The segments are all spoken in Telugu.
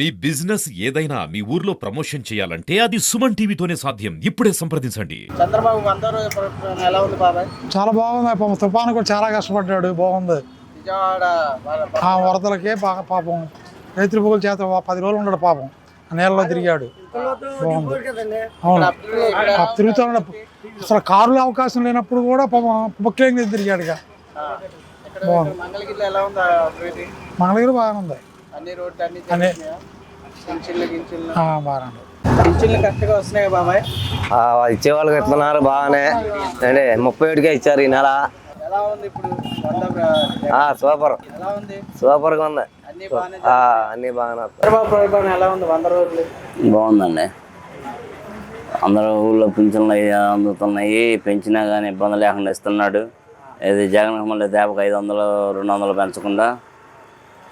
మీ బిజినెస్ ఏదైనా మీ ఊర్లో ప్రమోషన్ చేయాలంటే అది సుమన్ టీవీతోనే సాధ్యం. ఇప్పుడే సంప్రదించండి. చంద్రబాబు ఎలా ఉంది బాబాయ్? చాలా బాగుంది పాపం తుఫాను కూడా చాలా కష్టపడ్డాడు. బాగుంది. విజయవాడ ఆ వరదలకే బాగా పాపం. రైతుల పొగుల చేత పది రోజులు ఉన్నాడు పాపం. ఆ నీళ్ళలో తిరిగాడు. బాగుంది. అవును. ఇక్కడ ఆ తిరుగుతూ ఉన్నాడు అసలు కారులో అవకాశం లేనప్పుడు కూడా పాపం బుక్కింగ్ తిరిగాడు ఇక ఇక్కడ మంగళగిరిలో ఎలా ఉంది ఆ అభివృద్ధి? మంగళగిరి బాగానే ఉంది. అన్ని రోడ్లు అన్ని అన్ని. చేస్తున్నాయా? పింఛన్లు గించిళ్ళు ఆ, బాగానే. ఉంది పింఛన్లు కరెక్ట్గా వస్తున్నాయి బాబాయ్? ఆ, ఇచ్చేవాళ్ళకి ఇస్తున్నారు బాగానే. అంటే ముప్పై ఏడుకే ఇచ్చారు ఈ నెల. ఎలా ఉంది ఇప్పుడు సూపర్. ఎలా ఉంది? సూపర్గా ఉంది. అన్ని బాగానే. చంద్రబాబు ఎలా ఉంది? వంద రోజులు. బాగుందండి. అందరూ ఊళ్ళో పింఛన్లు అందుతున్నాయి. పెంచినా కానీ ఇబ్బంది లేకుండా ఇస్తున్నాడు. ఇది జగన్ మళ్ళీ దేపకు ఐదు వందలు రెండు వందలు పెంచకుండా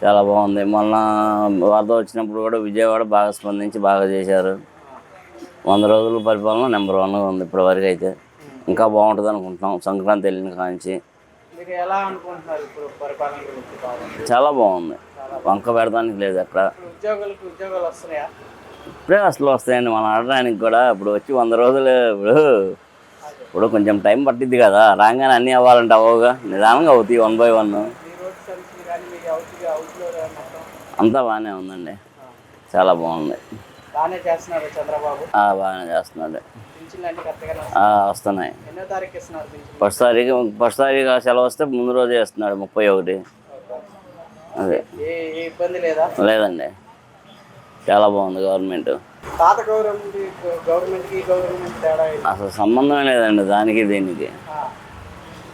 చాలా బాగుంది. మొన్న వరద వచ్చినప్పుడు కూడా విజయవాడ బాగా స్పందించి బాగా చేశారు. వంద రోజుల పరిపాలన నెంబర్ వన్గా ఉంది ఇప్పటివరకు అయితే. ఇంకా బాగుంటుంది అనుకుంటున్నాం. సంక్రాంతి వెళ్ళిన కాంచి. చాలా బాగుంది. వంక పెడతానికి లేదు అక్కడ. ఇప్పుడే అసలు వస్తాయండి. మనం ఆడడానికి కూడా ఇప్పుడు వచ్చి వంద రోజులు ఇప్పుడు ఇప్పుడు కొంచెం టైం పట్టిద్ది కదా. రాగానే అన్నీ అవ్వాలంటే అవ్వగా నిదానంగా అవుతాయి వన్ బై వన్ మీ రోడ్ సర్వీసులు కానీ మీ అవుట్ అవుట్లో మొత్తం అంతా బాగానే ఉందండి. చాలా బాగుంది. బాగానే చేస్తున్నారు చంద్రబాబు. ఆ, బాగానే చేస్తున్నాడు. వస్తున్నాయి. ఫస్ట్ తారీఖు ఫస్ట్ తారీఖు సెలవు వస్తే ముందు రోజే ఇస్తున్నాడు ముప్పై ఒకటి. అదే. లేదండి. చాలా బాగుంది గవర్నమెంట్? అసలు సంబంధమే లేదండి దానికి దీనికి.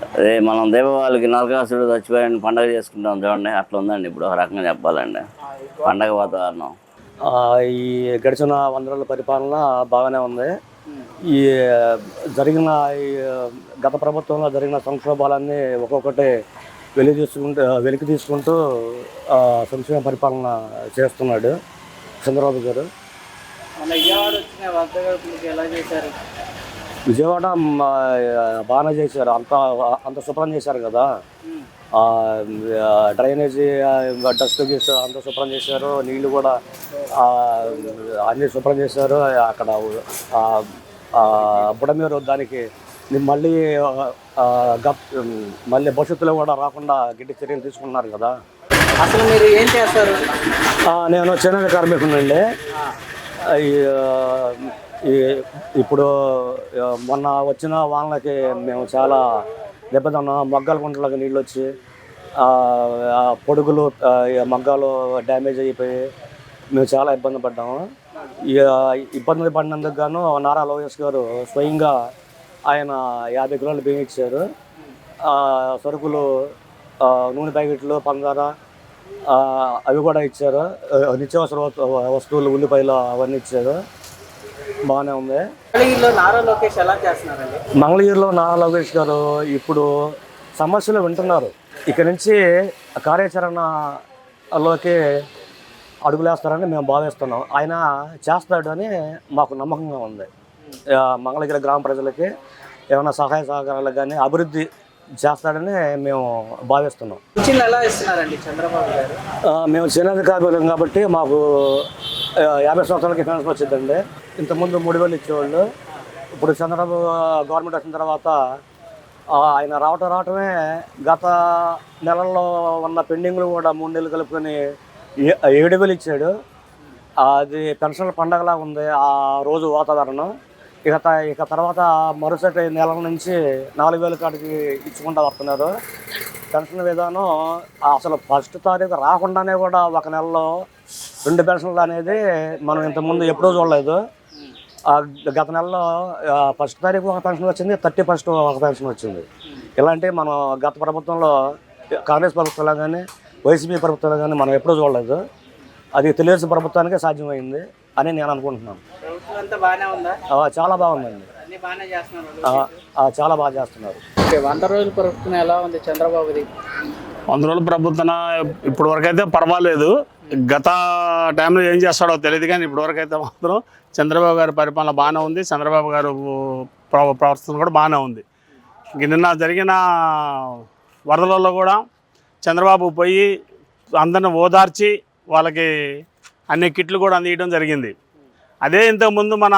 అదే మనం దీపావళికి నరకాసుడు చచ్చిపోయాని పండగ చేసుకుంటాం చూడండి అట్లా ఉందండి ఇప్పుడు ఒక రకంగా చెప్పాలండి పండగ వాతావరణం. ఆ, ఈ గడిచిన వంద రోజుల పరిపాలన బాగానే ఉంది. ఈ జరిగిన ఈ గత ప్రభుత్వంలో జరిగిన సంక్షోభాలన్నీ ఒక్కొక్కటి వెలికి తీసుకుంటూ వెలికి తీసుకుంటూ ఆ, సంక్షేమ పరిపాలన చేస్తున్నాడు చంద్రబాబు గారు. మన విజయవాడ వచ్చిన వద్ద గడుపులకి ఎలా చేశారు? విజయవాడ బాగానే చేశారు. అంత అంత శుభ్రం చేశారు కదా. డ్రైనేజీ డస్ట్ గీస్ అంత శుభ్రం చేశారు. నీళ్ళు కూడా అన్ని శుభ్రం చేశారు. అక్కడ బుడమేరు దానికి మళ్ళీ గప్ మళ్ళీ భవిష్యత్తులో కూడా రాకుండా గట్టి చర్యలు తీసుకుంటున్నారు కదా. అసలు మీరు ఏం చేస్తారు? నేను ఆ, ఈ ఇప్పుడు మొన్న వచ్చిన వానలకి మేము చాలా దెబ్బతిన్నాం. మగ్గాల గుంటలకు నీళ్ళు వచ్చి పొడుగులు మగ్గాలు డ్యామేజ్ అయిపోయి మేము చాలా ఇబ్బంది పడ్డాము. ఈ, ఇబ్బంది పడినందుకు గాను నారా లోకేష్ గారు స్వయంగా ఆయన యాభై కిలోలు బియ్యం ఇచ్చారు. సరుకులు నూనె ప్యాకెట్లు పందార అవి కూడా ఇచ్చారు. నిత్యావసర వస్తు- వస్తువులు ఉల్లిపాయలు అవన్నీ ఇచ్చారు. బాగానే ఉంది. మంగళగిరిలో నారా లోకేష్ ఎలా చేస్తున్నారండి? మంగళగిరిలో నారా లోకేష్ గారు ఇప్పుడు సమస్యలు వింటున్నారు. ఇక నుంచి కార్యాచరణలోకి అడుగులేస్తారని మేము భావిస్తున్నాం. ఆయన చేస్తాడు అని మాకు నమ్మకంగా ఉంది. మంగళగిరి గ్రామ ప్రజలకి ఏమైనా సహాయ సహకారాలు కానీ అభివృద్ధి చేస్తాడని మేము భావిస్తున్నాం. పింఛన్లు ఎలా ఇస్తున్నారండి చంద్రబాబు గారు? ఆ, మేము కార్మికులం కాబట్టి మాకు యాభై సంవత్సరాలకి పెన్షన్ వచ్చిందండి. ఇంతకుముందు మూడు వేలు ఇచ్చేవాళ్ళు. ఇప్పుడు చంద్రబాబు గవర్నమెంట్ వచ్చిన తర్వాత ఆయన రావటం రావటమే గత నెలల్లో ఉన్న పెండింగ్లు కూడా మూడు నెలలు కలుపుకొని ఏడు వేలు ఇచ్చాడు. అది పెన్షన్ పండగలా ఉంది ఆ రోజు వాతావరణం. ఇక ఇక తర్వాత మరుసటి నెల నుంచి నాలుగు వేల కాడికి ఇచ్చుకుంటా వస్తున్నారు. పెన్షన్ విధానం అసలు ఫస్ట్ తారీఖు రాకుండానే కూడా ఒక నెలలో రెండు పెన్షన్లు అనేది మనం ఇంతకుముందు ఎప్పుడూ చూడలేదు. గత నెలలో ఫస్ట్ తారీఖు ఒక పెన్షన్ వచ్చింది థర్టీ ఫస్ట్ ఒక పెన్షన్ వచ్చింది. ఇలాంటి మనం గత ప్రభుత్వంలో కాంగ్రెస్ ప్రభుత్వంలో కానీ వైసీపీ ప్రభుత్వంలో కానీ మనం ఎప్పుడూ చూడలేదు. అది తెలుగుదేశం ప్రభుత్వానికే సాధ్యమైంది అని నేను అనుకుంటున్నాను. చాలా బాగుందండి. చాలా బాగా చేస్తున్నారు. వంద రోజుల ప్రభుత్వం ఎలా ఉంది చంద్రబాబుది? వంద రోజుల ప్రభుత్వం ఇప్పటి వరకు అయితే పర్వాలేదు. గత టైంలో ఏం చేస్తాడో తెలియదు కానీ ఇప్పటి వరకు అయితే మాత్రం చంద్రబాబు గారి పరిపాలన బాగానే ఉంది. చంద్రబాబు గారు ప్ర- ప్రవర్తన కూడా బాగానే ఉంది. నిన్న జరిగిన వరదలలో కూడా చంద్రబాబు పోయి అందరిని ఓదార్చి వాళ్ళకి అన్ని కిట్లు కూడా అందియడం జరిగింది. అదే ఇంతకుముందు మన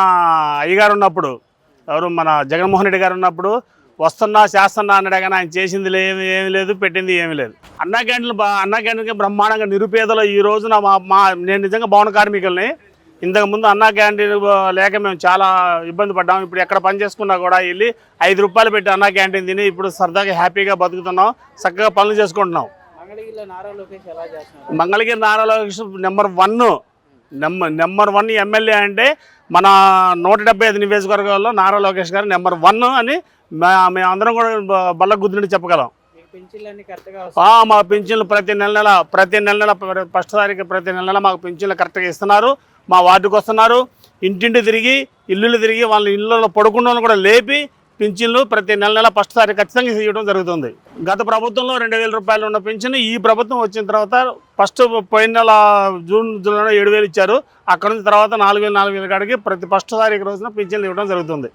అయ్యగారు ఉన్నప్పుడు ఎవరు? మన జగన్మోహన్ రెడ్డి గారు ఉన్నప్పుడు వస్తున్నా చేస్తున్నా అన్నాడు కానీ ఆయన చేసింది ఏమి ఏమి లేదు పెట్టింది ఏమీ లేదు. అన్నా క్యాంటీన్లు అన్నా క్యాంటీన్కి బ్రహ్మాండంగా నిరుపేదలు ఈ రోజున మా మా నేను నిజంగా భవన కార్మికుల్ని. ఇంతకుముందు అన్నా క్యాంటీన్ లేక మేము చాలా ఇబ్బంది పడ్డాం. ఇప్పుడు ఎక్కడ పని చేసుకున్నా కూడా వెళ్ళి ఐదు రూపాయలు పెట్టి అన్నా క్యాంటీన్ తిని ఇప్పుడు సరదాగా హ్యాపీగా బతుకుతున్నాం. చక్కగా పనులు చేసుకుంటున్నాం. Mangalagiri Nara Lokesh number one. Number number one MLA అంటే మన నూట డెబ్బై ఐదు నియోజకవర్గాల్లో నారా లోకేష్ గారు నెంబర్ వన్ అని మా- మేము అందరం కూడా బల్ల గుద్దినట్టు చెప్పగలం. మా పింఛన్లు ప్రతి నెల నెల ప్రతి నెల నెల ఫస్ట్ తారీఖు ప్రతి నెల నెల మాకు పింఛన్లు కరెక్ట్గా ఇస్తున్నారు. మా వార్డుకు వస్తున్నారు ఇంటింటి తిరిగి ఇల్లులు తిరిగి వాళ్ళ ఇళ్ళలో పడుకున్న కూడా లేపి పింఛన్లు ప్రతి నెల నెల ఫస్ట్ సారి ఖచ్చితంగా ఇవ్వడం జరుగుతుంది. గత ప్రభుత్వంలో రెండు వేల రూపాయలు ఉన్న పింఛన్ ఈ ప్రభుత్వం వచ్చిన తర్వాత ఫస్ట్ పోయిన నెల జూన్ జూలైలో ఏడు వేలు ఇచ్చారు. అక్కడ నుంచి తర్వాత నాలుగు వేలు నాలుగు వేల కాడికి ప్రతి ఫస్ట్ తారీఖు రోజున పింఛన్లు ఇవ్వడం జరుగుతుంది.